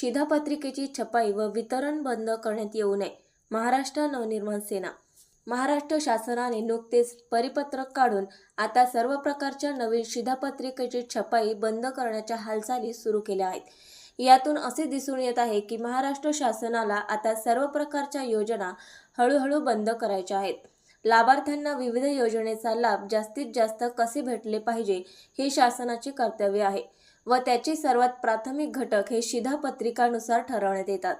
शिधापत्रिकेची छपाई व वितरण बंद करण्यात येऊ नये. महाराष्ट्र नवनिर्माण सेना. महाराष्ट्र शासनाने नुकतेच परिपत्रक काढून आता सर्व प्रकारच्या नवीन शिधापत्रिकेची छपाई बंद करण्याच्या हालचाली सुरू केल्या आहेत. यातून असे दिसून येत आहे की महाराष्ट्र शासनाला आता सर्व प्रकारच्या योजना हळूहळू बंद करायच्या आहेत. लाभार्थ्यांना विविध योजनेचा लाभ जास्तीत जास्त कसे भेटले पाहिजे हे शासनाचे कर्तव्य आहे. व त्याचे सर्वात प्राथमिक घटक हे शिधापत्रिकानुसार ठरवण्यात येतात.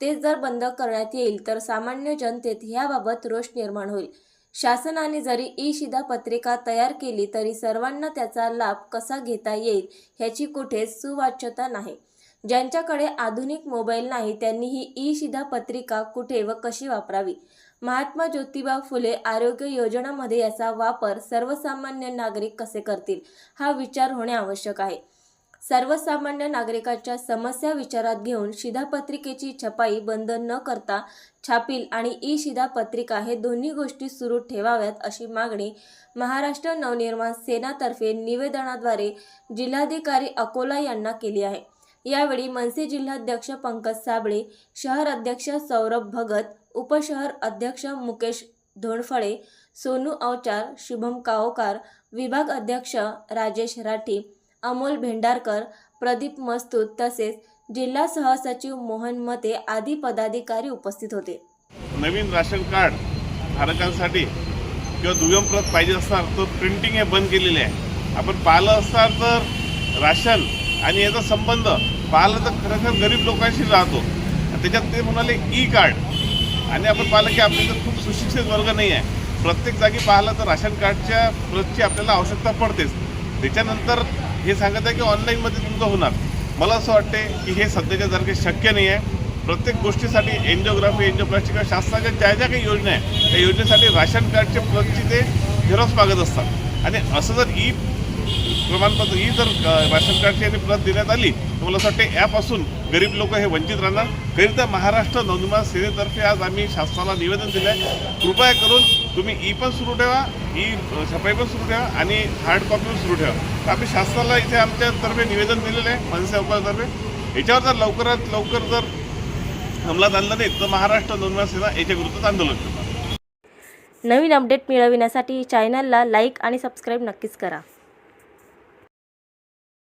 ते जर बंद करण्यात येईल तर सामान्य जनतेत याबाबत रोष निर्माण होईल. शासनाने जरी ई शिधापत्रिका तयार केली तरी सर्वांना त्याचा लाभ कसा घेता येईल ह्याची कुठेच सुवाच्यता नाही. ज्यांच्याकडे आधुनिक मोबाईल नाही त्यांनी ही ई शिधापत्रिका कुठे व कशी वापरावी? महात्मा ज्योतिबा फुले आरोग्य योजनामध्ये याचा वापर सर्वसामान्य नागरिक कसे करतील हा विचार होणे आवश्यक आहे. सर्वसामान्य नागरिकांच्या समस्या विचारात घेऊन शिधापत्रिकेची छपाई बंद न करता छापील आणि ई शिधापत्रिका हे दोन्ही गोष्टी सुरू ठेवाव्यात अशी मागणी महाराष्ट्र नवनिर्माण सेनातर्फे निवेदनाद्वारे जिल्हाधिकारी अकोला यांना केली आहे. यावेळी मनसे जिल्हाध्यक्ष पंकज साबळे शहर अध्यक्ष सौरभ भगत उपशहर अध्यक्ष मुकेश धोंडफळे सोनू अवचार शुभम काओकार विभाग अध्यक्ष राजेश राठी अमोल भेंडारकर प्रदीप मस्तूत तसेच जिल्हा सहसचिव मोहन मते आदी पदाधिकारी उपस्थित होते. नवीन राशन कार्ड धारकांसाठी किंवा दुय्यम प्रत पाहिजे असणार तर प्रिंटिंग हे बंद केलेले आहे. आपण पाहिलं असणार तर राशन आणि याचा संबंध पाहिलं तर खरोखर गरीब लोकांशी राहतो. त्याच्यात ते म्हणाले ई कार्ड आणि आपण पाहिलं की आपल्या इथं खूप सुशिक्षित वर्ग नाही आहे. प्रत्येक जागी पाहिलं तर राशन कार्डच्या प्रतची आपल्याला आवश्यकता पडतेच. त्याच्यानंतर हे सांगत आहे की ऑनलाईनमध्ये तुमचं होणार. मला असं वाटते की हे सध्याच्या जारखे शक्य नाही आहे. प्रत्येक गोष्टीसाठी एन्जिओग्राफी एन्जिओप्लास्टिक शासनाच्या ज्या ज्या काही योजना आहे त्या योजनेसाठी राशन कार्डचे प्रतची ते झेरॉक्स मागत असतात. आणि असं जर ई प्रमाणपत्र ही जर अ, राशन कार्डची आणि प्रत देण्यात आली तर मला असं वाटते यापासून गरीब लोक हे वंचित राहणार. करिता महाराष्ट्र नवनिर्माण सेनेतर्फे आज आम्ही शासनाला निवेदन दिलं आहे कृपया करून तुम्ही ई पण सुरू ठेवा ई छपाई पण सुरू ठेवा आणि हार्ड कॉपी पण सुरू ठेवा. तर आम्ही शासनाला इथे आमच्यातर्फे निवेदन दिलेलं आहे मनसे उपायातर्फे याच्यावर जर लवकरात लवकर जर अंमलात आणलं नाही तर महाराष्ट्र नवनिर्माण सेना याच्या विरुद्ध आंदोलन करणार. नवीन अपडेट मिळविण्यासाठी चॅनलला लाईक आणि सबस्क्राईब नक्कीच करा.